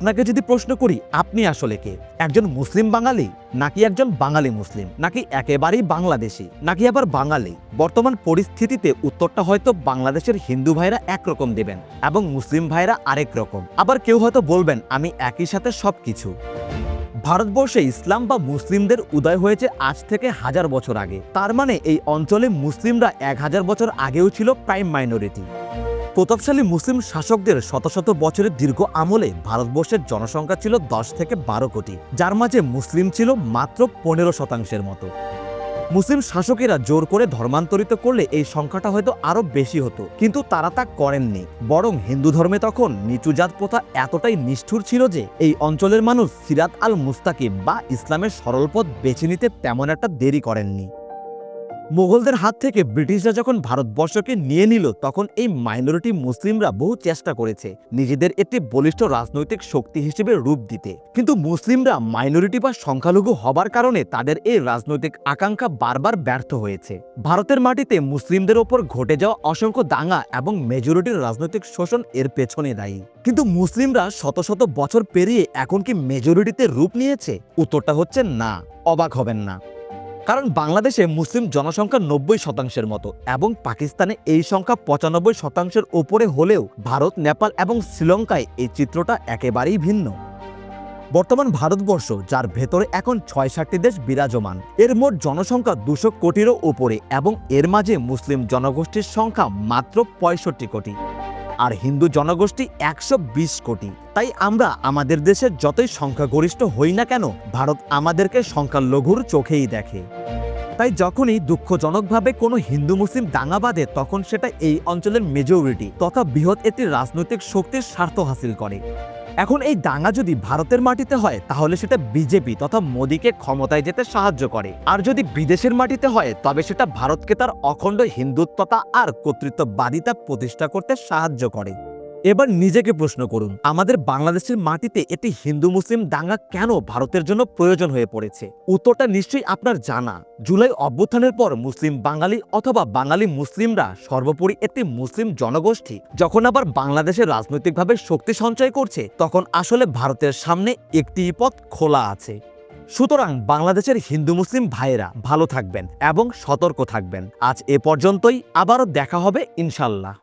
আপনাকে যদি প্রশ্ন করি, আপনি আসলে কে? একজন মুসলিম বাঙালি, নাকি একজন বাঙালি মুসলিম? নাকি একেবারেই বাংলাদেশি? নাকি আবার বাঙালি? বর্তমান পরিস্থিতিতে উত্তরটা হয়তো বাংলাদেশের হিন্দু ভাইরা একরকম দেবেন এবং মুসলিম ভাইরা আরেক রকম। আবার কেউ হয়তো বলবেন, আমি একই সাথে সবকিছু। ভারতবর্ষে ইসলাম বা মুসলিমদের উদয় হয়েছে আজ থেকে হাজার বছর আগে। তার মানে এই অঞ্চলে মুসলিমরা এক হাজার বছর আগেও ছিল প্রাইম মাইনরিটি। প্রতাপশালী মুসলিম শাসকদের শত শত বছরের দীর্ঘ আমলে ভারতবর্ষের জনসংখ্যা ছিল দশ থেকে বারো কোটি, যার মাঝে মুসলিম ছিল মাত্র পনেরো শতাংশের মতো। মুসলিম শাসকেরা জোর করে ধর্মান্তরিত করলে এই সংখ্যাটা হয়তো আরও বেশি হতো, কিন্তু তারা তা করেননি। বরং হিন্দু ধর্মে তখন নিচুজাত প্রথা এতটাই নিষ্ঠুর ছিল যে, এই অঞ্চলের মানুষ সিরাত আল মুস্তাকিব বা ইসলামের সরল পথ বেছে নিতে তেমন একটা দেরি করেননি। মোগলদের হাত থেকে ব্রিটিশরা যখন ভারতবর্ষকে নিয়ে নিল, তখন এই মাইনরিটি মুসলিমরা বহু চেষ্টা করেছে নিজেদের একটি বলিষ্ঠ রাজনৈতিক শক্তি হিসেবে রূপ দিতে। কিন্তু মুসলিমরা মাইনরিটি বা সংখ্যালঘু হবার কারণে তাদের এই রাজনৈতিক আকাঙ্ক্ষা বারবার ব্যর্থ হয়েছে। ভারতের মাটিতে মুসলিমদের ওপর ঘটে যাওয়া অসংখ্য দাঙ্গা এবং মেজরিটির রাজনৈতিক শোষণ এর পেছনে দায়ী। কিন্তু মুসলিমরা শত শত বছর পেরিয়ে এখন কি মেজরিটিতে রূপ নিয়েছে? উত্তরটা হচ্ছে না। অবাক হবেন না। কারণ বাংলাদেশে মুসলিম জনসংখ্যা নব্বই শতাংশের মতো এবং পাকিস্তানে এই সংখ্যা পঁচানব্বই শতাংশের ওপরে হলেও ভারত, নেপাল এবং শ্রীলঙ্কায় এই চিত্রটা একেবারেই ভিন্ন। বর্তমান ভারতবর্ষ, যার ভেতরে এখন ছয় সাতটি দেশ বিরাজমান, এর মোট জনসংখ্যা দুশো কোটিরও ওপরে এবং এর মাঝে মুসলিম জনগোষ্ঠীর সংখ্যা মাত্র পঁয়ষট্টি কোটি। আর হিন্দু জনগোষ্ঠী একশো বিশ কোটি। তাই আমরা আমাদের দেশের যতই সংখ্যাগরিষ্ঠ হই না কেন, ভারত আমাদেরকে সংখ্যালঘুর চোখেই দেখে। তাই যখনই দুঃখজনকভাবে কোনো হিন্দু মুসলিম দাঙ্গা বাঁধে, তখন সেটা এই অঞ্চলের মেজরিটি তথা বৃহৎ একটি রাজনৈতিক শক্তির স্বার্থ হাসিল করে। এখন এই দাঙ্গা যদি ভারতের মাটিতে হয়, তাহলে সেটা বিজেপি তথা মোদীকে ক্ষমতায় যেতে সাহায্য করে। আর যদি বিদেশের মাটিতে হয়, তবে সেটা ভারতকে তার অখণ্ড হিন্দুত্বতা আর কর্তৃত্ববাদিতা প্রতিষ্ঠা করতে সাহায্য করে। এবার নিজেকে প্রশ্ন করুন, আমাদের বাংলাদেশের মাটিতে এটি হিন্দু, মুসলিম দাঙ্গা কেন ভারতের জন্য প্রয়োজন হয়ে পড়েছে? উত্তরটা নিশ্চয়ই আপনার জানা। জুলাই অভ্যুত্থানের পর মুসলিম বাঙালি অথবা বাঙালি মুসলিমরা সর্বোপরি একটি মুসলিম জনগোষ্ঠী, যখন আবার বাংলাদেশের রাজনৈতিকভাবে শক্তি সঞ্চয় করছে, তখন আসলে ভারতের সামনে একটি পথ খোলা আছে। সুতরাং বাংলাদেশের হিন্দু, মুসলিম ভাইয়েরা ভালো থাকবেন এবং সতর্ক থাকবেন। আজ এ পর্যন্তই, আবারও দেখা হবে ইনশাল্লাহ।